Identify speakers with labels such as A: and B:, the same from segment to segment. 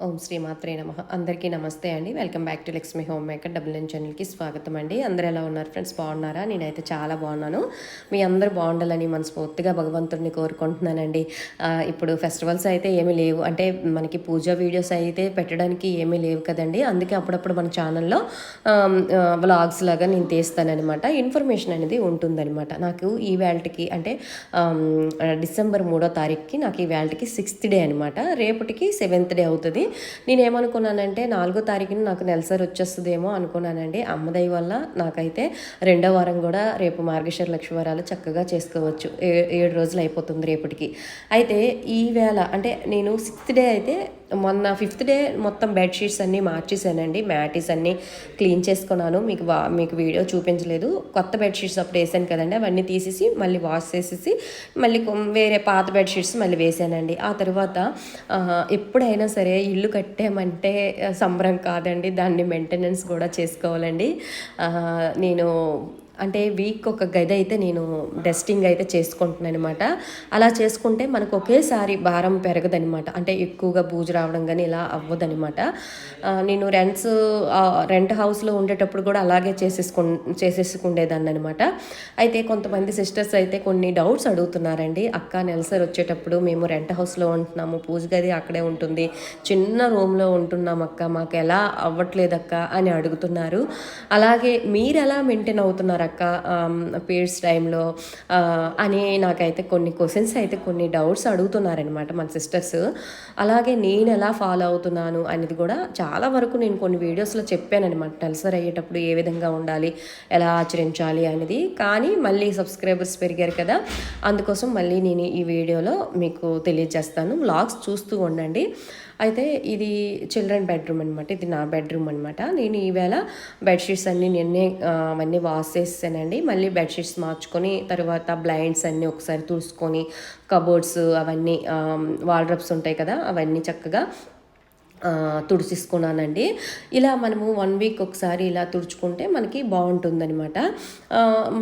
A: ఓం శ్రీ మాత్రే నమ. అందరికీ నమస్తే అండి. Welcome back to Lakshmi home maker double N ఛానల్కి స్వాగతం అండి. అందరూ ఎలా ఉన్నారు ఫ్రెండ్స్? బాగున్నారా? నేనైతే చాలా బాగున్నాను. మీ అందరూ బాగుండాలని మనస్ఫూర్తిగా భగవంతుడిని కోరుకుంటున్నానండి. ఇప్పుడు ఫెస్టివల్స్ అయితే ఏమీ లేవు. అంటే మనకి పూజా వీడియోస్ అయితే పెట్టడానికి ఏమీ లేవు కదండి. అందుకే అప్పుడప్పుడు మన ఛానల్లో వ్లాగ్స్ లాగా నేను తీస్తానన్నమాట. ఇన్ఫర్మేషన్ అనేది ఉంటుందన్నమాట. నాకు ఈ వేల్ట్కి అంటే డిసెంబర్ మూడో తారీఖుకి నాకు ఈ వేల్ట్కి సిక్స్త్ డే అనమాట రేపటికి సెవెంత్ డే అవుతుంది. నేను ఏమనుకున్నానంటే నాలుగో తారీఖున నాకు నెలసరి వచ్చేస్తుందేమో అనుకున్నానండి. అమ్మదయ్య వల్ల నాకైతే రెండో వారం కూడా రేపు మార్గేశ్వర లక్ష్మీవారాలు చక్కగా చేసుకోవచ్చు. ఏ- ఏడు రోజులు అయిపోతుంది రేపటికి. అయితే ఈవేళ అంటే నేను సిక్స్త్ డే అయితే మొన్న ఫిఫ్త్ డే మొత్తం బెడ్షీట్స్ అన్నీ మార్చేసానండి. మ్యాటీస్ అన్నీ క్లీన్ చేసుకున్నాను. మీకు వా మీకు వీడియో చూపించలేదు. కొత్త బెడ్షీట్స్ అప్పుడు వేసాను కదండి. అవన్నీ తీసేసి మళ్ళీ వాష్ చేసేసి మళ్ళీ కొం- వేరే పాత బెడ్షీట్స్ మళ్ళీ వేసానండి. ఆ తర్వాత ఎప్పుడైనా సరే ఇల్లు కట్టామంటే సంబరం కాదండి. దాన్ని మెయింటెనెన్స్ కూడా చేసుకోవాలండి. నేను అంటే వీక్ ఒక గది అయితే నేను డస్టింగ్ అయితే చేసుకుంటున్నాను అనమాట అలా చేసుకుంటే మనకు ఒకేసారి భారం పెరగదనమాట అంటే ఎక్కువగా బూజు రావడం కానీ ఇలా అవ్వదనమాట నేను రెంట్స్ రెంట్ హౌస్లో ఉండేటప్పుడు కూడా అలాగే చేసేసుకు చేసేసుకుండేదాన్ని అనమాట అయితే కొంతమంది సిస్టర్స్ అయితే కొన్ని డౌట్స్ అడుగుతున్నారండి. అక్క నెలసరి వచ్చేటప్పుడు మేము రెంట్ హౌస్లో ఉంటున్నాము పూజ గది అక్కడే ఉంటుంది చిన్న రూమ్లో ఉంటున్నాం అక్క మాకు ఎలా అవ్వట్లేదక్క అని అడుగుతున్నారు. అలాగే మీరు ఎలా మెయింటైన్ అవుతున్నారు అక్క పీరియడ్స్ టైంలో అని నాకైతే కొన్ని క్వశ్చన్స్ అయితే కొన్ని డౌట్స్ అడుగుతున్నారనమాట మన సిస్టర్స్ అలాగే నేను ఎలా ఫాలో అవుతున్నాను అనేది కూడా చాలా వరకు నేను కొన్ని వీడియోస్లో చెప్పానమాట టెల్సర్ అయ్యేటప్పుడు ఏ విధంగా ఉండాలి ఎలా ఆచరించాలి అనేది. కానీ మళ్ళీ సబ్స్క్రైబర్స్ పెరిగారు కదా అందుకోసం మళ్ళీ నేను ఈ వీడియోలో మీకు తెలియజేస్తాను. వ్లాగ్స్ చూస్తూ ఉండండి. అయితే ఇది చిల్డ్రన్ బెడ్రూమ్ అనమాట ఇది నా బెడ్రూమ్ అనమాట నేను ఈవేళ బెడ్షీట్స్ అన్నీ నిన్నే అవన్నీ వాష్ చేసి చేసేసానండి. మళ్ళీ బెడ్షీట్స్ మార్చుకొని తర్వాత బ్లైండ్స్ అన్నీ ఒకసారి తుడుచుకొని కబోర్డ్స్ అవన్నీ వాల్డ్రప్స్ ఉంటాయి కదా అవన్నీ చక్కగా తుడిచేసుకున్నానండి. ఇలా మనము వన్ వీక్ ఒకసారి ఇలా తుడుచుకుంటే మనకి బాగుంటుందనమాట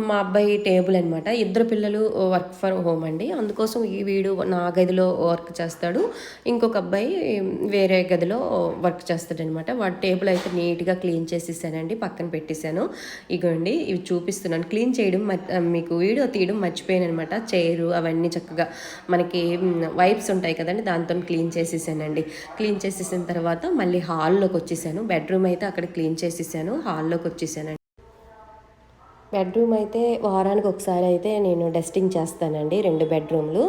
A: మా అబ్బాయి టేబుల్ అనమాట ఇద్దరు పిల్లలు వర్క్ ఫర్ హోమ్ అండి. అందుకోసం ఈ వీడు నా గదిలో వర్క్ చేస్తాడు. ఇంకొక అబ్బాయి వేరే గదిలో వర్క్ చేస్తాడనమాట వాడి టేబుల్ అయితే నీట్గా క్లీన్ చేసేసానండి. పక్కన పెట్టేశాను. ఇగోండి ఇవి చూపిస్తున్నాను. క్లీన్ చేయడం మీకు వీడియో తీయడం మర్చిపోయాను అనమాట చైరు అవన్నీ చక్కగా మనకి వైప్స్ ఉంటాయి కదండి దాంతో క్లీన్ చేసేసానండి. క్లీన్ చేసేసిన తర్వాత మళ్ళీ హాల్లోకి వచ్చేసాను. బెడ్రూమ్ అయితే అక్కడ క్లీన్ చేసేసాను. హాల్లోకి వచ్చేసానండి. బెడ్రూమ్ అయితే వారానికి ఒకసారి అయితే నేను డస్టింగ్ చేస్తానండి రెండు బెడ్రూమ్లు.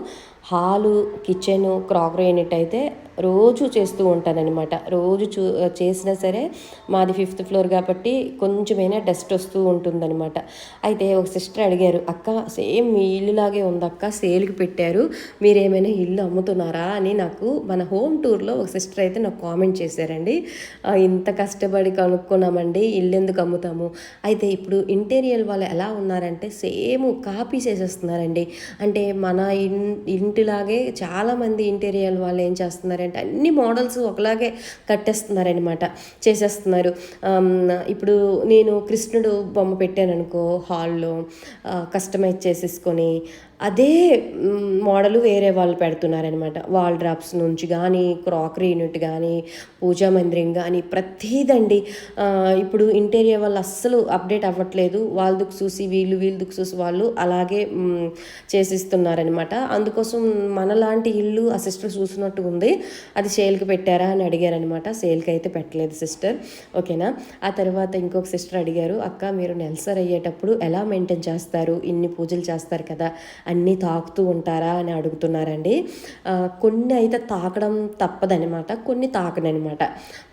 A: హాలు కిచెను క్రాకరీ యూనిట్ అయితే రోజు చేస్తూ ఉంటానన్నమాట. రోజు చూ చేసినా సరే మాది ఫిఫ్త్ ఫ్లోర్ కాబట్టి కొంచెమైనా డస్ట్ వస్తూ ఉంటుందన్నమాట. అయితే ఒక సిస్టర్ అడిగారు అక్క సేమ్ మీ ఇల్లులాగే ఉంది అక్క సేల్కి పెట్టారు. మీరేమైనా ఇల్లు అమ్ముతున్నారా? అని నాకు మన హోమ్ టూర్లో ఒక సిస్టర్ అయితే నాకు కామెంట్ చేశారండి. ఇంత కష్టపడి కనుక్కున్నామండి ఇల్లు ఎందుకు అమ్ముతాము? అయితే ఇప్పుడు ఇంటీరియర్ వాళ్ళు ఎలా ఉన్నారంటే సేమ్ కాపీ చేసేస్తున్నారండి. అంటే మన ఇన్ ఇంటిలాగే చాలామంది ఇంటీరియర్ వాళ్ళు ఏం చేస్తున్నారంటే అన్ని మోడల్స్ ఒకలాగే కట్టేస్తున్నారనమాట చేసేస్తున్నారు. ఇప్పుడు నేను కృష్ణుడు బొమ్మ పెట్టాను అనుకో హాల్లో కస్టమైజ్ చేసేసుకొని అదే మోడలు మోడల్ వేరే వాళ్ళు పెడుతున్నారనమాట వాల్ డ్రాప్స్ నుంచి కానీ క్రాకరీ యూనిట్ కానీ పూజా మందిరం కానీ ప్రతిదండి. ఇప్పుడు ఇంటీరియర్ వాళ్ళు అస్సలు అప్డేట్ అవ్వట్లేదు. వాళ్ళకి చూసి వీళ్ళు వీళ్ళకి చూసి వాళ్ళు అలాగే చేసిస్తున్నారనమాట అందుకోసం మనలాంటి ఇల్లు ఆ సిస్టర్ చూసినట్టు ఉంది. అది సేల్కి పెట్టారా అని అడిగారనమాట సేల్కి అయితే పెట్టలేదు సిస్టర్. ఓకేనా? ఆ తర్వాత ఇంకొక సిస్టర్ అడిగారు అక్క మీరు నెల్సర్ అయ్యేటప్పుడు ఎలా మెయింటైన్ చేస్తారు? ఇన్ని పూజలు చేస్తారు కదా? అన్నీ తాకుతూ ఉంటారా అని అడుగుతున్నారండి. కొన్ని అయితే తాకడం తప్పదనమాట కొన్ని తాకనమాట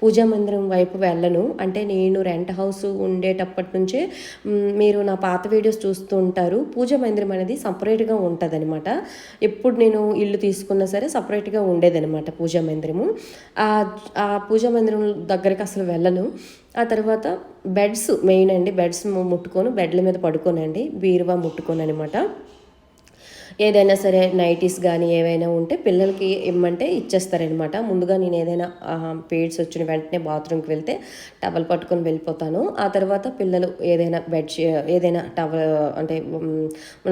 A: పూజా మందిరం వైపు వెళ్ళను. అంటే నేను రెంట్ హౌస్ ఉండేటప్పటి నుంచే మీరు నా పాత వీడియోస్ చూస్తూ ఉంటారు. పూజా మందిరం అనేది సపరేట్గా ఉంటుందన్నమాట. ఎప్పుడు నేను ఇల్లు తీసుకున్నా సరే సపరేట్గా ఉండేదనమాట పూజా మందిరము. ఆ ఆ పూజా మందిరం దగ్గరికి అసలు వెళ్ళను. ఆ తర్వాత బెడ్స్ మెయిన్ అండి బెడ్స్ ముట్టుకొని. బెడ్ల మీద పడుకోనండి. బీరువా ముట్టుకోను అనమాట ఏదైనా సరే నైటీస్ కానీ ఏవైనా ఉంటే పిల్లలకి ఇమ్మంటే ఇచ్చేస్తారనమాట. ముందుగా నేను ఏదైనా పీరియడ్స్ వచ్చిన వెంటనే బాత్రూమ్కి వెళ్తే టవల్ పట్టుకొని వెళ్ళిపోతాను. ఆ తర్వాత పిల్లలు ఏదైనా బెడ్షీ ఏదైనా టవల్ అంటే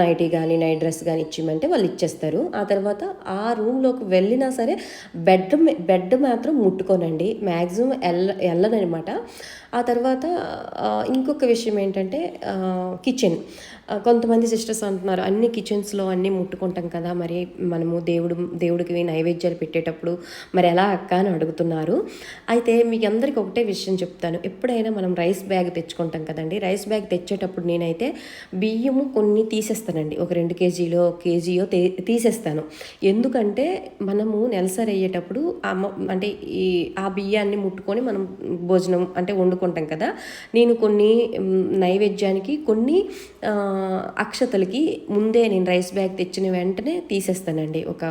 A: నైటీ కానీ నైట్ డ్రెస్ కానీ ఇచ్చిమంటే వాళ్ళు ఇచ్చేస్తారు. ఆ తర్వాత ఆ రూమ్లోకి వెళ్ళినా సరే బెడ్ బెడ్ మాత్రం ముట్టుకోనండి. మ్యాక్సిమం ఎల్ల వెళ్ళనమాట ఆ తర్వాత ఇంకొక విషయం ఏంటంటే కిచెన్. కొంతమంది సిస్టర్స్ అంటున్నారు అన్ని కిచెన్స్లో అన్నీ ముట్టుకుంటాం కదా మరి మనము దేవుడు దేవుడికి నైవేద్యాలు పెట్టేటప్పుడు మరి ఎలా అక్క అని అడుగుతున్నారు. అయితే మీకు అందరికీ ఒకటే విషయం చెప్తాను ఎప్పుడైనా మనం రైస్ బ్యాగ్ తెచ్చుకుంటాం కదండి రైస్ బ్యాగ్ తెచ్చేటప్పుడు నేనైతే బియ్యము కొన్ని తీసేస్తానండి ఒక రెండు కేజీలో కేజీయో తే తీసేస్తాను. ఎందుకంటే మనము నెలసరి అయ్యేటప్పుడు అంటే ఈ ఆ బియ్యాన్ని ముట్టుకొని మనం భోజనం అంటే వండుకుంటాం కదా నేను కొన్ని నైవేద్యానికి కొన్ని అక్షతలకి ముందే నేను రైస్ బ్యాగ్ తెచ్చిన వెంటనే తీసేస్తానండి. ఒక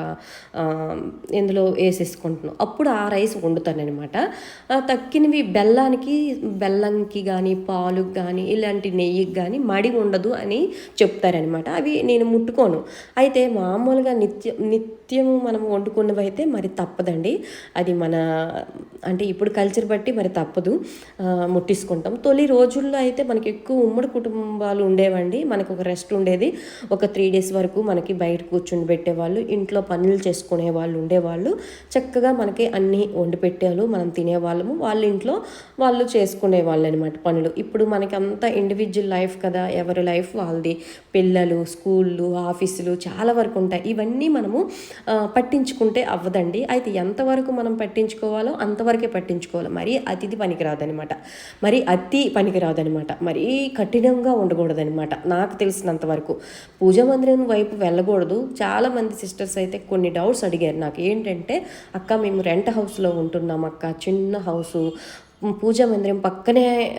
A: ఇందులో వేసేసుకుంటున్నాను అప్పుడు ఆ రైస్ వండుతానమాట తక్కినవి బెల్లానికి బెల్లంకి కానీ పాలుకి కానీ ఇలాంటి నెయ్యికి కానీ మడి ఉండదు అని చెప్తారనమాట అవి నేను ముట్టుకోను. అయితే మామూలుగా నిత్య నిత్యం మనం వండుకున్నవి అయితే మరి తప్పదండి. అది మన అంటే ఇప్పుడు కల్చర్ బట్టి మరి తప్పదు. ముట్టించుకుంటాం. తొలి రోజుల్లో అయితే మనకి ఎక్కువ ఉమ్మడి కుటుంబాలు ఉండేవండి. మనకు ఒక రెస్ట్ ఉండేది. ఒక త్రీ డేస్ వరకు మనకి బయట కూర్చుని పెట్టేవాళ్ళు ఇంట్లో పనులు చేసుకునే వాళ్ళు ఉండేవాళ్ళు. చక్కగా మనకి అన్నీ వండి పెట్టేవాళ్ళు మనం తినేవాళ్ళము. వాళ్ళ ఇంట్లో వాళ్ళు చేసుకునే వాళ్ళు అనమాట పనులు. ఇప్పుడు మనకి అంతా ఇండివిజువల్ లైఫ్ కదా ఎవరి లైఫ్ వాళ్ళది. పిల్లలు స్కూళ్ళు ఆఫీసులు చాలా వరకు ఉంటాయి. ఇవన్నీ మనము పట్టించుకుంటే అవ్వదండి. అయితే ఎంతవరకు మనం పట్టించుకోవాలో అంతవరకే పట్టించుకోవాలి. మరీ అతిథి పనికిరాదనమాట. మరి అతి పనికిరాదనమాట. మరీ కఠినంగా ఉండకూడదనమాట. నా నాకు తెలిసినంత వరకు. పూజా మందిరం వైపు వెళ్ళకూడదు. చాలా మంది సిస్టర్స్ అయితే కొన్ని డౌట్స్ అడిగారు. నాకు ఏంటంటే అక్క మేము రెంట్ హౌస్లో ఉంటున్నాం అక్క. చిన్న హౌసు పూజా మందిరం పక్కనే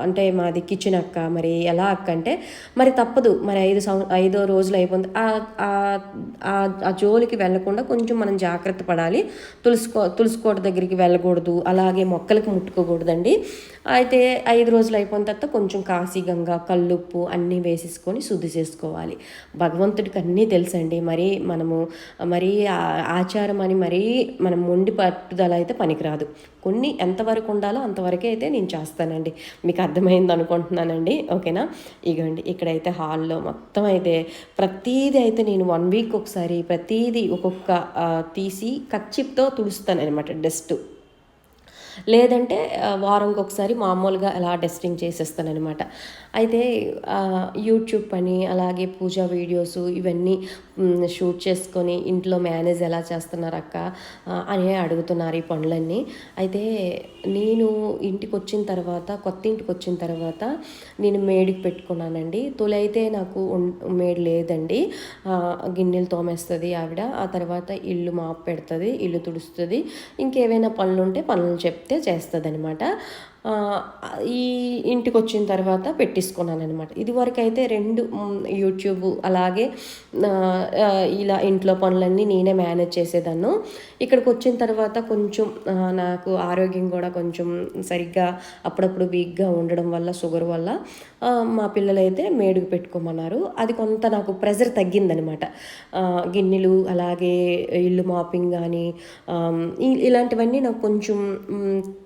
A: అంటే మాది కిచెన్ అక్క మరి ఎలా అక్క అంటే మరి తప్పదు. మరి ఐదు సంవ ఐదో రోజులు అయిపోతుంది ఆ- జోలికి వెళ్ళకుండా కొంచెం మనం జాగ్రత్త పడాలి. తులసుకో తులుసుకోట దగ్గరికి వెళ్ళకూడదు. అలాగే మొక్కలకి ముట్టుకోకూడదండి. అయితే ఐదు రోజులు అయిపోయిన తర్వాత కొంచెం కాశీ గంగా కల్లుప్పు అన్నీ వేసేసుకొని శుద్ధి చేసుకోవాలి. భగవంతుడికి అన్నీ తెలుసండి. మరి మనము మరీ ఆ- ఆచారం అని మరీ మనం మొండి పట్టుదల అయితే పనికిరాదు. కొన్ని ఎంతవరకు ఉండాలి అంతవరకే అయితే నేను చేస్తానండి. మీకు అర్థమైంది అనుకుంటున్నానండి. ఓకేనా? ఇగోండి ఇక్కడైతే హాల్లో మొత్తం అయితే ప్రతీది అయితే నేను వన్ వీక్ ఒకసారి ప్రతీది ఒక్కొక్క తీసి కచ్చిప్తో తుడుస్తాను అనమాట డస్ట్. లేదంటే వారంకొకసారి వారంకి ఒకసారి మామూలుగా అలా డస్టింగ్ చేసేస్తానమాట అయితే యూట్యూబ్ పని అలాగే పూజా వీడియోస్ ఇవన్నీ షూట్ చేసుకొని ఇంట్లో మేనేజ్ ఎలా చేస్తున్నారు అక్క అని అడుగుతున్నారు ఈ పనులన్నీ. అయితే నేను ఇంటికి వచ్చిన తర్వాత కొత్త ఇంటికి వచ్చిన తర్వాత నేను మేడికి పెట్టుకున్నానండి. తొలి అయితే నాకు ఉన్- మేడ్ లేదండి. గిన్నెలు తోమేస్తుంది ఆవిడ. ఆ తర్వాత ఇల్లు మాపు పెడుతుంది ఇల్లు తుడుస్తుంది. ఇంకేవైనా పనులు ఉంటే పనులు చెప్తాను చెప్తే చేస్తుంది అనమాట ఈ ఇంటికి వచ్చిన తర్వాత పెట్టేసుకున్నాను అనమాట ఇది అయితే రెండు యూట్యూబ్ అలాగే ఇలా ఇంట్లో పనులన్నీ నేనే మేనేజ్ చేసేదాన్ని. ఇక్కడికి వచ్చిన తర్వాత కొంచెం నాకు ఆరోగ్యం కూడా కొంచెం సరిగ్గా అప్పుడప్పుడు వీక్గా ఉండడం వల్ల షుగర్ వల్ల మా పిల్లలైతే మేడుకు పెట్టుకోమన్నారు. అది కొంత నాకు ప్రెజర్ తగ్గిందనమాట గిన్నెలు అలాగే ఇల్లు మాపింగ్ కానీ ఇలాంటివన్నీ నాకు కొంచెం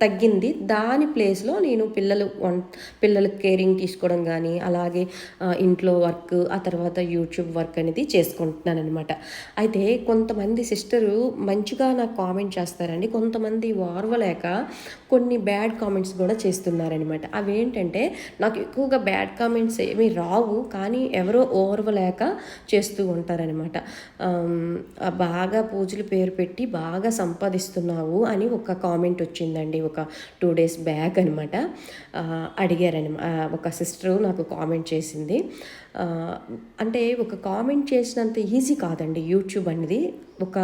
A: తగ్గింది. దాని ప్లేస్లో నేను పిల్లలు వన్ పిల్లల కేరింగ్ తీసుకోవడం కానీ అలాగే ఇంట్లో వర్క్ ఆ తర్వాత యూట్యూబ్ వర్క్ అనేది చేసుకుంటున్నాను అనమాట అయితే కొంతమంది సిస్టరు మంచిగా నాకు కామెంట్ చేస్తారండి. కొంతమంది ఓర్వలేక కొన్ని బ్యాడ్ కామెంట్స్ కూడా చేస్తున్నారనమాట అవి ఏంటంటే నాకు ఎక్కువగా బ్యాడ్ కామెంట్స్ ఏమీ రావు కానీ ఎవరో ఓర్వలేక చేస్తూ ఉంటారనమాట బాగా పూజలు పేరు పెట్టి బాగా సంపాదిస్తున్నావు అని ఒక కామెంట్ వచ్చిందండి ఒక టూ డేస్ బ్యాక్. అనమాట. అడిగారని ఒక సిస్టరు నాకు కామెంట్ చేసింది. అంటే ఒక కామెంట్ చేసినంత ఈజీ కాదండి యూట్యూబ్ అనేది. ఒక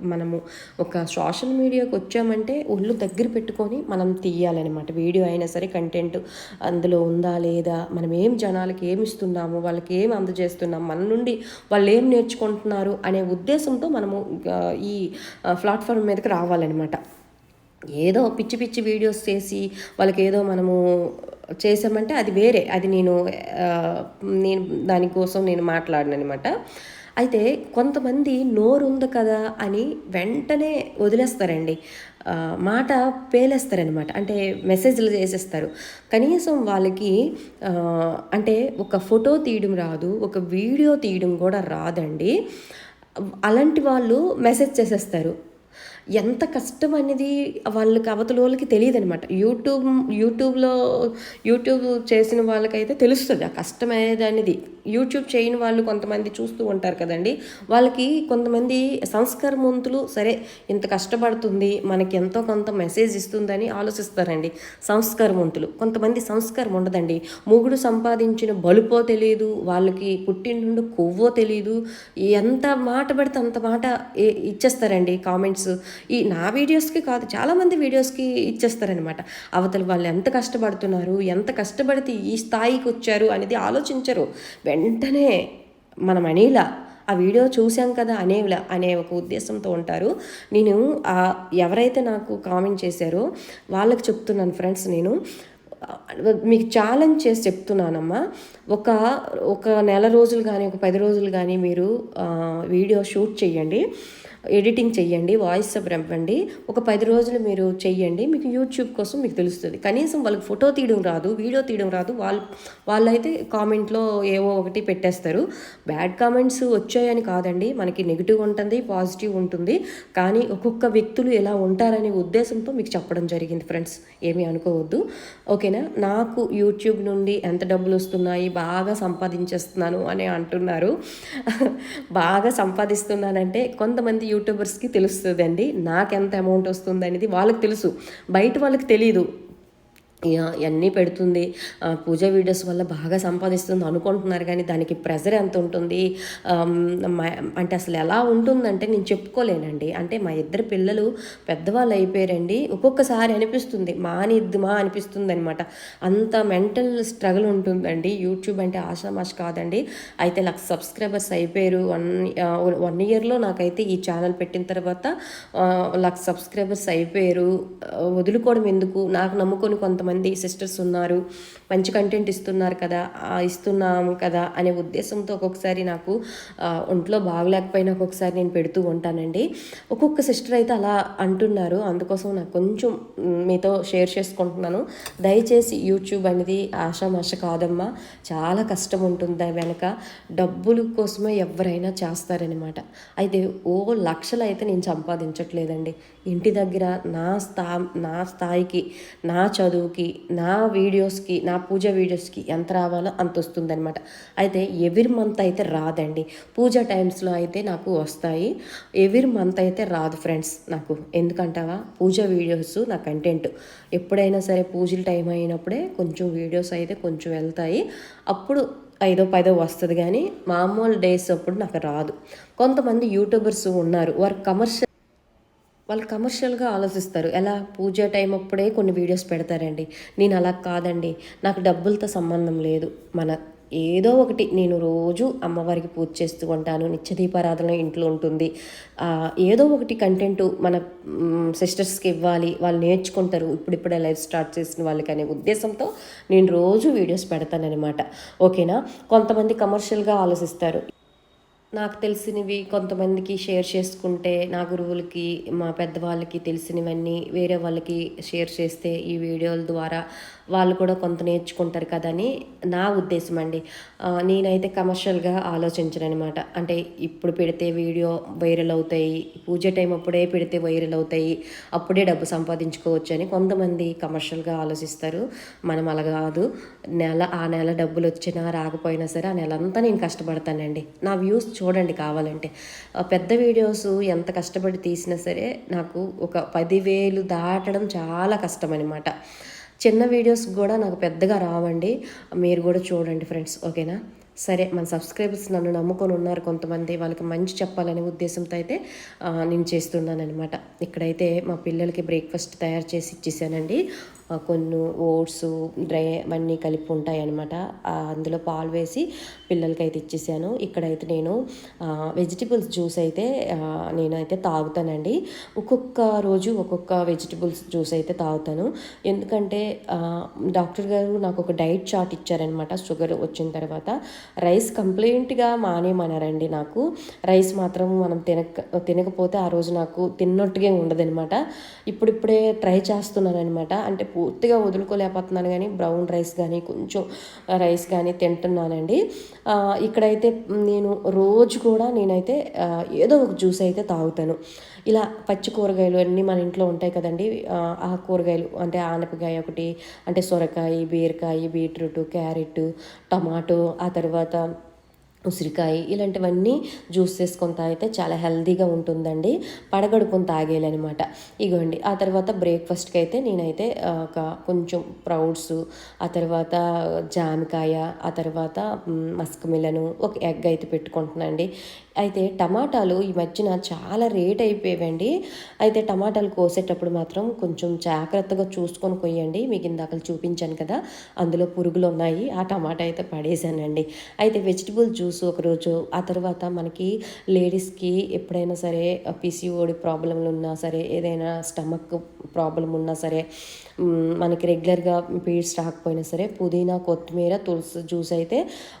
A: మనము ఒక సోషల్ మీడియాకి వచ్చామంటే ఒళ్ళు దగ్గర పెట్టుకొని మనం తీయాలన్నమాట వీడియో అయినా సరే కంటెంట్ అందులో ఉందా లేదా మనం ఏం జనాలకి ఏమి ఇస్తున్నాము వాళ్ళకి ఏం అందజేస్తున్నాం మన నుండి వాళ్ళు ఏం నేర్చుకుంటున్నారు అనే ఉద్దేశంతో మనము ఈ ప్లాట్ఫామ్ మీదకి రావాలన్నమాట ఏదో పిచ్చి పిచ్చి వీడియోస్ చేసి వాళ్ళకి ఏదో మనము చేసామంటే అది వేరే. అది నేను నేను దానికోసం నేను మాట్లాడినమాట అయితే కొంతమంది నోరు ఉంది కదా అని వెంటనే వదిలేస్తారండి. మాట పేలేస్తారనమాట అంటే మెసేజ్లు చేసేస్తారు. కనీసం వాళ్ళకి అంటే ఒక ఫోటో తీయడం రాదు ఒక వీడియో తీయడం కూడా రాదండి. అలాంటి వాళ్ళు మెసేజ్ చేసేస్తారు. ఎంత కష్టం అనేది వాళ్ళకి అవతల వాళ్ళకి తెలియదు అనమాట యూట్యూబ్ యూట్యూబ్లో యూట్యూబ్ చేసిన వాళ్ళకైతే తెలుస్తుంది ఆ కష్టం అనేది అనేది. యూట్యూబ్ చేయని వాళ్ళు కొంతమంది చూస్తూ ఉంటారు కదండి. వాళ్ళకి కొంతమంది సంస్కారవంతులు సరే ఇంత కష్టపడుతుంది మనకి ఎంతో కొంత మెసేజ్ ఇస్తుందని ఆలోచిస్తారండి. సంస్కారవంతులు కొంతమంది సంస్కారం ఉండదండి. మొగుడు సంపాదించిన బలుపో తెలియదు వాళ్ళకి పుట్టిన నుండి కొవ్వో తెలియదు ఎంత మాట పడితే అంత మాట ఇచ్చేస్తారండి కామెంట్స్. ఈ నా వీడియోస్కి కాదు చాలామంది వీడియోస్కి ఇచ్చేస్తారనమాట. అవతల వాళ్ళు ఎంత కష్టపడుతున్నారు ఎంత కష్టపడితే ఈ స్థాయికి వచ్చారు అనేది ఆలోచించరు. వెంటనే మనం అనేలా ఆ వీడియో చూశాం కదా అనేవిలా అనే ఒక ఉద్దేశంతో ఉంటారు. నేను ఎవరైతే నాకు కామెంట్ చేశారో వాళ్ళకి చెప్తున్నాను ఫ్రెండ్స్ నేను. మీకు ఛాలెంజ్ చేసి చెప్తున్నానమ్మా. ఒక ఒక నెల రోజులు కానీ ఒక పది రోజులు కానీ మీరు వీడియో షూట్ చేయండి. ఎడిటింగ్ చెయ్యండి వాయిస్ ఓవర్ ఒక పది రోజులు మీరు చెయ్యండి మీకు యూట్యూబ్ కోసం మీకు తెలుస్తుంది. కనీసం వాళ్ళకి ఫోటో తీయడం రాదు వీడియో తీయడం రాదు వాళ్ళు వాళ్ళైతే కామెంట్లో ఏవో ఒకటి పెట్టేస్తారు. బ్యాడ్ కామెంట్స్ వచ్చాయని కాదండి మనకి నెగిటివ్ ఉంటుంది పాజిటివ్ ఉంటుంది. కానీ ఒక్కొక్క వ్యక్తులు ఎలా ఉంటారనే ఉద్దేశంతో మీకు చెప్పడం జరిగింది ఫ్రెండ్స్ ఏమీ అనుకోవద్దు. ఓకేనా? నాకు యూట్యూబ్ నుండి ఎంత డబ్బులు వస్తున్నాయి బాగా సంపాదించేస్తున్నాను అని అంటున్నారు. బాగా సంపాదిస్తున్నానంటే కొంతమంది యూట్యూబర్స్కి తెలుస్తుంది అండి నాకు ఎంత అమౌంట్ వస్తుంది అనేది వాళ్ళకి తెలుసు. బయట వాళ్ళకి తెలియదు అన్నీ పెడుతుంది. పూజ వీడియోస్ వల్ల బాగా సంపాదిస్తుంది అనుకుంటున్నారు. కానీ దానికి ప్రెజర్ ఎంత ఉంటుంది? అంటే అసలు ఎలా ఉంటుందంటే నేను చెప్పుకోలేనండి. అంటే మా ఇద్దరు పిల్లలు పెద్దవాళ్ళు అయిపోయారండి. ఒక్కొక్కసారి అనిపిస్తుంది. మానిద్దుమా అనిపిస్తుంది అనమాట అంత మెంటల్ స్ట్రగుల్ ఉంటుందండి. యూట్యూబ్ అంటే ఆషామాష్ కాదండి. అయితే నాకు సబ్స్క్రైబర్స్ అయిపోయారు. వన్ వన్ ఇయర్లో నాకైతే ఈ ఛానల్ పెట్టిన తర్వాత ఆ, సబ్స్క్రైబర్స్ అయిపోయారు. వదులుకోవడం ఎందుకు? నాకు నమ్ముకొని కొంతమంది మంది సిస్టర్స్ ఉన్నారు. మంచి కంటెంట్ ఇస్తున్నారు కదా ఇస్తున్నాం ఇస్తున్నాము కదా అనే ఉద్దేశంతో ఒక్కొక్కసారి నాకు ఒంట్లో బాగలేకపోయినా ఒక్కొక్కసారి నేను పెడుతూ ఉంటానండి. ఒక్కొక్క సిస్టర్ అయితే అలా అంటున్నారు. అందుకోసం నాకు కొంచెం మీతో షేర్ చేసుకుంటున్నాను. దయచేసి యూట్యూబ్ అనేది ఆషామాష కాదమ్మా. చాలా కష్టం ఉంటుంది వెనక. డబ్బుల కోసమే ఎవరైనా చేస్తారనమాట అయితే ఓ లక్షలు అయితే నేను సంపాదించట్లేదండి. ఇంటి దగ్గర నా స్థా నా స్థాయికి నా చదువుకి నా వీడియోస్కి నా పూజ వీడియోస్కి ఎంత రావాలో అంత వస్తుందన్నమాట. అయితే ఎవ్రీ మంత్ అయితే రాదండి. పూజ టైమ్స్లో అయితే నాకు వస్తాయి. ఎవ్రీ మంత్ అయితే రాదు ఫ్రెండ్స్ నాకు. ఎందుకంటావా? పూజ వీడియోస్ నా కంటెంట్ ఎప్పుడైనా సరే పూజల టైం అయినప్పుడే కొంచెం వీడియోస్ అయితే కొంచెం వెళ్తాయి. అప్పుడు ఐదో పదో వస్తుంది కానీ మామూలు డేస్ అప్పుడు నాకు రాదు. కొంతమంది యూట్యూబర్స్ ఉన్నారు. వారు కమర్షియల్ వాళ్ళు కమర్షియల్గా ఆలోచిస్తారు. ఎలా? పూజ టైం అప్పుడే కొన్ని వీడియోస్ పెడతారండి. నేను అలా కాదండి. నాకు డబ్బులతో సంబంధం లేదు. మన ఏదో ఒకటి నేను రోజు అమ్మవారికి పూజ చేస్తూ ఉంటాను. నిత్యదీపారాధన ఇంట్లో ఉంటుంది. ఏదో ఒకటి కంటెంట్ మన సిస్టర్స్కి ఇవ్వాలి. వాళ్ళు నేర్చుకుంటారు. ఇప్పుడిప్పుడే లైఫ్ స్టార్ట్ చేసిన వాళ్ళకి అనే ఉద్దేశంతో నేను రోజు వీడియోస్ పెడతానన్నమాట. ఓకేనా కొంతమంది కమర్షియల్గా ఆలోచిస్తారు. నాకు తెలిసినవి కొంతమందికి షేర్ చేసుకుంటే నా గురువులకి మా పెద్దవాళ్ళకి తెలిసినవన్నీ వేరే వాళ్ళకి షేర్ చేస్తే ఈ వీడియోల ద్వారా వాళ్ళు కూడా కొంత నేర్చుకుంటారు కదని నా ఉద్దేశం అండి. నేనైతే కమర్షియల్గా ఆలోచించను అనమాట అంటే ఇప్పుడు పెడితే వీడియో వైరల్ అవుతాయి పూజ టైం అప్పుడే పెడితే వైరల్ అవుతాయి అప్పుడే డబ్బు సంపాదించుకోవచ్చు అని కొంతమంది కమర్షియల్గా ఆలోచిస్తారు. మనం అలా కాదు. నెల ఆ నెల డబ్బులు వచ్చినా రాకపోయినా సరే ఆ నెల అంతా నేను కష్టపడతానండి. నా వ్యూస్ చూడండి కావాలంటే. పెద్ద వీడియోస్ ఎంత కష్టపడి తీసినా సరే నాకు ఒక పదివేలు దాటడం చాలా కష్టం అనమాట చిన్న వీడియోస్ కూడా నాకు పెద్దగా రావండి. మీరు కూడా చూడండి ఫ్రెండ్స్ ఓకేనా? సరే మన సబ్స్క్రైబర్స్ నన్ను నమ్ముకొని ఉన్నారు కొంతమంది. వాళ్ళకి మంచి చెప్పాలనే ఉద్దేశంతో అయితే నేను చేస్తున్నాను అనమాట ఇక్కడైతే మా పిల్లలకి బ్రేక్ఫాస్ట్ తయారు చేసి ఇచ్చేసానండి. కొన్ని ఓట్స్ డ్రై అన్నీ కలిపి ఉంటాయి అనమాట అందులో పాలు వేసి పిల్లలకి అయితే ఇచ్చేసాను. ఇక్కడైతే నేను వెజిటబుల్స్ జ్యూస్ అయితే నేనైతే తాగుతానండి. ఒక్కొక్క రోజు ఒక్కొక్క వెజిటబుల్స్ జ్యూస్ అయితే తాగుతాను. ఎందుకంటే డాక్టర్ గారు నాకు ఒక డైట్ చార్ట్ ఇచ్చారనమాట షుగర్ వచ్చిన తర్వాత రైస్ కంప్లీట్గా మానేమన్నారండి నాకు. రైస్ మాత్రం మనం తినక తినకపోతే ఆ రోజు నాకు తిన్నట్టుగా ఉండదనమాట ఇప్పుడిప్పుడే ట్రై చేస్తున్నాను అనమాట అంటే పూర్తిగా వదులుకోలేకపోతున్నాను కానీ బ్రౌన్ రైస్ కానీ కొంచెం రైస్ కానీ తింటున్నానండి. ఇక్కడైతే నేను రోజు కూడా నేనైతే ఏదో ఒక జ్యూస్ అయితే తాగుతాను. ఇలా పచ్చి కూరగాయలు అన్నీ మన ఇంట్లో ఉంటాయి కదండి. ఆ కూరగాయలు అంటే ఆనపకాయ ఒకటి అంటే సొరకాయ బీరకాయ బీట్రూట్ క్యారెట్ టమాటో ఆ తర్వాత ఉసిరికాయ ఇలాంటివన్నీ జ్యూస్ చేసుకొని తాగితే చాలా హెల్తీగా ఉంటుందండి. పడగడుపుని తాగేయాలన్నమాట. ఇగోండి ఆ తర్వాత బ్రేక్ఫాస్ట్కి అయితే నేనైతే ఒక కొంచెం ప్రౌడ్స్ ఆ తర్వాత జామకాయ ఆ తర్వాత మస్క్ మిలను ఒక ఎగ్ అయితే పెట్టుకుంటున్నానండి. అయితే టమాటాలు ఈ మధ్యన చాలా రేట్ అయిపోయావండి అయితే టమాటాలు కోసేటప్పుడు మాత్రం కొంచెం జాగ్రత్తగా చూసుకొని కొయ్యండి. మీకు ఇందాక చూపించాను కదా అందులో పురుగులు ఉన్నాయి. ఆ టమాటా అయితే పడేసానండి. అయితే వెజిటబుల్ జ్యూస్ ఒకరోజు ఆ తర్వాత మనకి లేడీస్కి ఎప్పుడైనా సరే పిసిఓడి ప్రాబ్లంలు ఉన్నా సరే ఏదైనా స్టమక్ ప్రాబ్లం ఉన్నా సరే మనకి రెగ్యులర్గా పీడ్స్ రాకపోయినా సరే పుదీనా కొత్తిమీర తులసి జ్యూస్ అయితే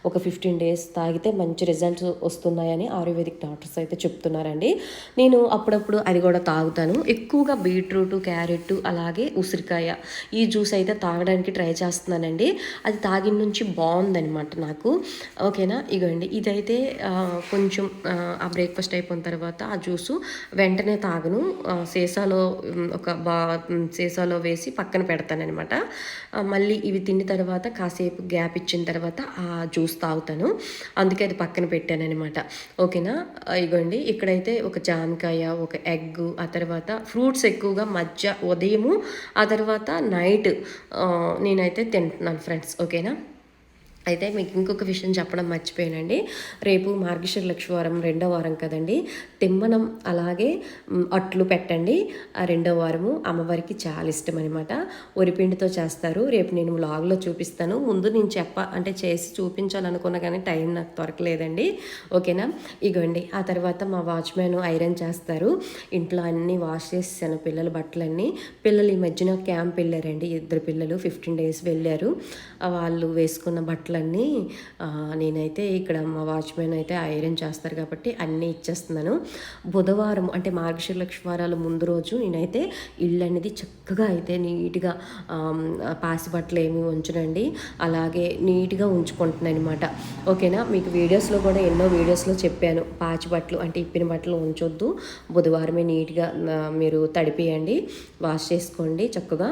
A: ఒక ఫిఫ్టీన్ డేస్ తాగితే మంచి రిజల్ట్స్ వస్తున్నాయని ఆయుర్వేదిక్ డాక్టర్స్ అయితే చెప్తున్నారండి. నేను అప్పుడప్పుడు అది కూడా తాగుతాను. ఎక్కువగా బీట్రూట్ క్యారెట్ అలాగే ఉసిరికాయ ఈ జ్యూస్ అయితే తాగడానికి ట్రై చేస్తున్నానండి. అది తాగిన నుంచి బాగుందనమాట నాకు. ఓకేనా? ఇగోండి. ఇదైతే కొంచెం ఆ, బ్రేక్ఫాస్ట్ అయిపోయిన తర్వాత ఆ జ్యూస్ వెంటనే తాగను. సీసాలో ఒక బా సీసాలో వేసి పక్కన పెడతానమాట మళ్ళీ ఇవి తిన్న తర్వాత కాసేపు గ్యాప్ ఇచ్చిన తర్వాత ఆ జ్యూస్ తాగుతాను. అందుకే అది పక్కన పెట్టానమాట ఓకేనా? ఇగోండి ఇక్కడైతే ఒక జామకాయ ఒక ఎగ్ ఆ తర్వాత ఫ్రూట్స్ ఎక్కువగా మధ్య ఉదయము ఆ తర్వాత నైట్ నేనైతే తింటున్నాను ఫ్రెండ్స్ ఓకేనా? అయితే మీకు ఇంకొక విషయం చెప్పడం మర్చిపోయానండి. రేపు మార్గశిర లక్ష్మీవారం రెండో వారం కదండి. తిమ్మనం అలాగే అట్లు పెట్టండి. ఆ రెండో వారము అమ్మవారికి చాలా ఇష్టం అనమాట ఒరిపిండితో చేస్తారు. రేపు నేను లాగ్లో చూపిస్తాను. ముందు నేను చెప్ప అంటే చేసి చూపించాలనుకున్నా కానీ టైం నాకు దొరకలేదండి. ఓకేనా? ఇగోండి. ఆ తర్వాత మా వాచ్మ్యాన్ ఐరన్ చేస్తారు. ఇంట్లో అన్నీ వాష్ చేసేసాను పిల్లల బట్టలన్నీ. పిల్లలు ఈ మధ్యన క్యాంప్ వెళ్ళారండి. ఇద్దరు పిల్లలు ఫిఫ్టీన్ డేస్ వెళ్ళారు. వాళ్ళు వేసుకున్న బట్టలు బట్టలన్నీ నేనైతే ఇక్కడ మా వాచ్మెన్ అయితే ఐరన్ చేస్తారు కాబట్టి అన్నీ ఇచ్చేస్తున్నాను. బుధవారం అంటే మార్గశిర లక్ష్మీవారాల ముందు రోజు నేనైతే ఇల్లు అనేది చక్కగా అయితే నీట్గా ఆమ్, పాసి బట్టలు ఏమి ఉంచనండి. అలాగే నీట్గా ఉంచుకుంటున్నాను అనమాట ఓకేనా? మీకు వీడియోస్లో కూడా ఎన్నో వీడియోస్లో చెప్పాను. పాచి బట్టలు అంటే ఇప్పిన బట్టలు ఉంచొద్దు. బుధవారమే నీట్గా మీరు తడిపియండి. వాష్ చేసుకోండి చక్కగా.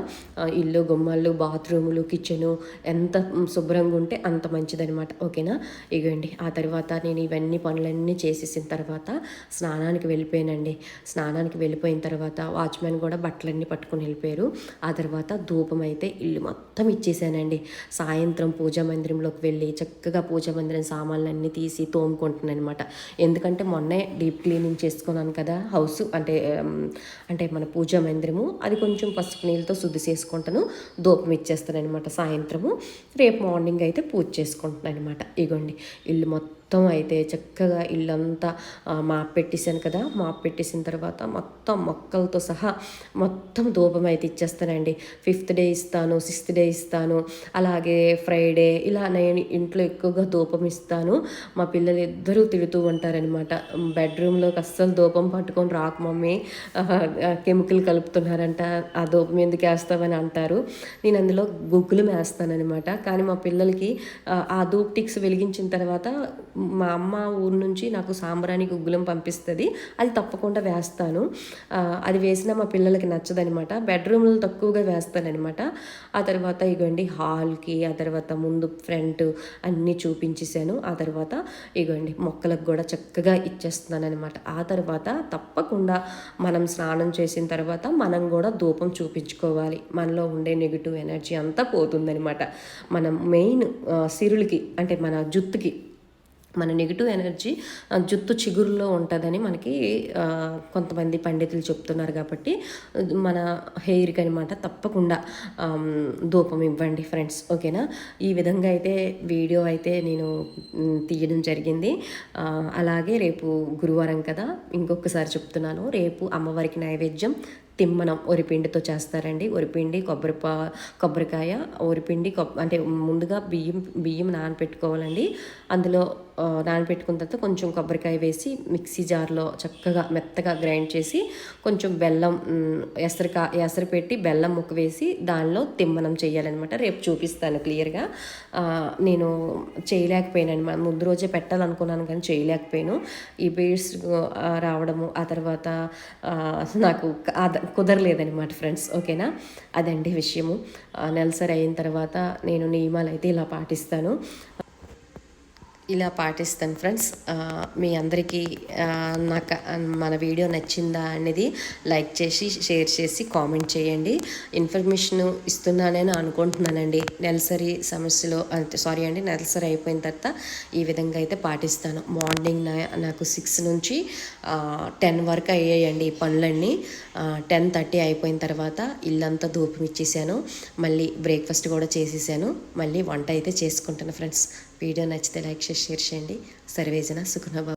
A: ఇల్లు గుమ్మలు బాత్రూములు కిచెను ఎంత శుభ్రంగా ఉంటే అంత అంత మంచిదనమాట ఓకేనా? ఇగోండి ఆ తర్వాత నేను ఇవన్నీ పనులన్నీ చేసేసిన తర్వాత స్నానానికి వెళ్ళిపోయానండి. స్నానానికి వెళ్ళిపోయిన తర్వాత వాచ్మెన్ కూడా బట్టలన్నీ పట్టుకొని వెళ్ళిపోయారు. ఆ తర్వాత ధూపం అయితే ఇల్లు మొత్తం ఇచ్చేసానండి. సాయంత్రం పూజా మందిరంలోకి వెళ్ళి చక్కగా పూజా మందిరం సామాన్లన్నీ తీసి తోముకుంటున్నాను అనమాట ఎందుకంటే మొన్నే డీప్ క్లీనింగ్ చేసుకున్నాను కదా హౌస్ అంటే అంటే మన పూజా మందిరము అది కొంచెం పసుపు నీళ్ళతో శుద్ధి చేసుకుంటాను ధూపం ఇచ్చేస్తాను అనమాట సాయంత్రము. రేపు మార్నింగ్ అయితే పూజ చేసుకుంటున్నాను అనమాట ఇగోండి ఇల్లు మొత్తం మొత్తం అయితే చక్కగా ఇల్లంతా మాప్ పెట్టేశాను కదా. మాప్ పెట్టేసిన తర్వాత మొత్తం మొక్కలతో సహా మొత్తం ధూపం అయితే ఇచ్చేస్తానండి. ఫిఫ్త్ డే ఇస్తాను సిక్స్త్ డే ఇస్తాను అలాగే ఫ్రైడే ఇలా నేను ఇంట్లో ఎక్కువగా ధూపం ఇస్తాను. మా పిల్లలు ఇద్దరూ తిడుతూ ఉంటారనమాట బెడ్రూమ్లోకి అస్సలు ధూపం పట్టుకొని రాకు మమ్మీ కెమికల్ కలుపుతున్నారంట ఆ ధూపం ఎందుకు వేస్తామని అంటారు. నేను అందులో గుగ్గులు వేస్తానమాట కానీ మా పిల్లలకి ఆ, ఆ ధూప్ టిక్స్ వెలిగించిన తర్వాత మా అమ్మ ఊరు నుంచి నాకు సాంబ్రాణి గుగ్గులం పంపిస్తుంది. అది తప్పకుండా వేస్తాను. అది వేసినా మా పిల్లలకి నచ్చదనమాట. బెడ్రూమ్లో తక్కువగా వేస్తానన్నమాట ఆ తర్వాత ఇగోండి హాల్కి ఆ తర్వాత ముందు ఫ్రంట్ అన్నీ చూపించేశాను. ఆ తర్వాత ఇగోండి మొక్కలకు కూడా చక్కగా ఇచ్చేస్తున్నాను అనమాట ఆ తర్వాత తప్పకుండా మనం స్నానం చేసిన తర్వాత మనం కూడా ధూపం చూపించుకోవాలి. మనలో ఉండే నెగిటివ్ ఎనర్జీ అంతా పోతుందనమాట. మనం మెయిన్ సిరులకి అంటే మన జుత్తుకి మన నెగిటివ్ ఎనర్జీ జుత్తు చిగురులో ఉంటుందని మనకి కొంతమంది పండితులు చెప్తున్నారు కాబట్టి మన హెయిర్కి అనమాట తప్పకుండా ధూపం ఇవ్వండి ఫ్రెండ్స్ ఓకేనా? ఈ విధంగా అయితే వీడియో అయితే నేను తీయడం జరిగింది. అలాగే రేపు గురువారం కదా ఇంకొకసారి చెప్తున్నాను. రేపు అమ్మవారికి నైవేద్యం తిమ్మనం ఒరిపిండితో చేస్తారండి. ఒరిపిండి కొబ్బరి పా కొబ్బరికాయ ఒరిపిండి కొబ్ అంటే ముందుగా బియ్యం బియ్యం నానబెట్టుకోవాలండి అందులో నానపెట్టుకున్న నానబెట్టుకున్న తర్వాత కొంచెం కొబ్బరికాయ వేసి మిక్సీ జార్లో చక్కగా మెత్తగా గ్రైండ్ చేసి కొంచెం బెల్లం మ్, ఎసరు పెట్టి బెల్లం ముక్క వేసి దానిలో తిమ్మనం చేయాలన్నమాట. రేపు చూపిస్తాను క్లియర్గా. నేను చేయలేకపోయాను అనమాట ముందు రోజే పెట్టాలనుకున్నాను కానీ చేయలేకపోయాను. ఈ బీడ్స్ రావడము ఆ తర్వాత నాకు అద- కుదరలేదనమాట ఫ్రెండ్స్ ఓకేనా? అదండి విషయము. నెలసరి అయిన తర్వాత నేను నియమాలు అయితే ఇలా పాటిస్తాను. ఇలా పాటిస్తాను ఫ్రెండ్స్. మీ అందరికీ నాకు మన వీడియో నచ్చిందా అనేది లైక్ చేసి షేర్ చేసి కామెంట్ చేయండి. ఇన్ఫర్మేషన్ ఇస్తున్నానని అనుకుంటున్నానండి. నెలసరి సమస్యలో అంటే సారీ అండి నెలసరి అయిపోయిన తర్వాత ఈ విధంగా అయితే పాటిస్తాను. మార్నింగ్ నా నాకు సిక్స్ నుంచి టెన్ వరకు అయ్యాయండి ఈ పనులన్నీ. టెన్ థర్టీ అయిపోయిన తర్వాత ఇల్లంతా ధూపం ఇచ్చేసాను. మళ్ళీ బ్రేక్ఫాస్ట్ కూడా చేసేసాను. మళ్ళీ వంట అయితే చేసుకుంటాను ఫ్రెండ్స్. వీడియో నచ్చితే లైక్ చేసి షేర్ చేయండి. సర్వేజన సుఖనభావ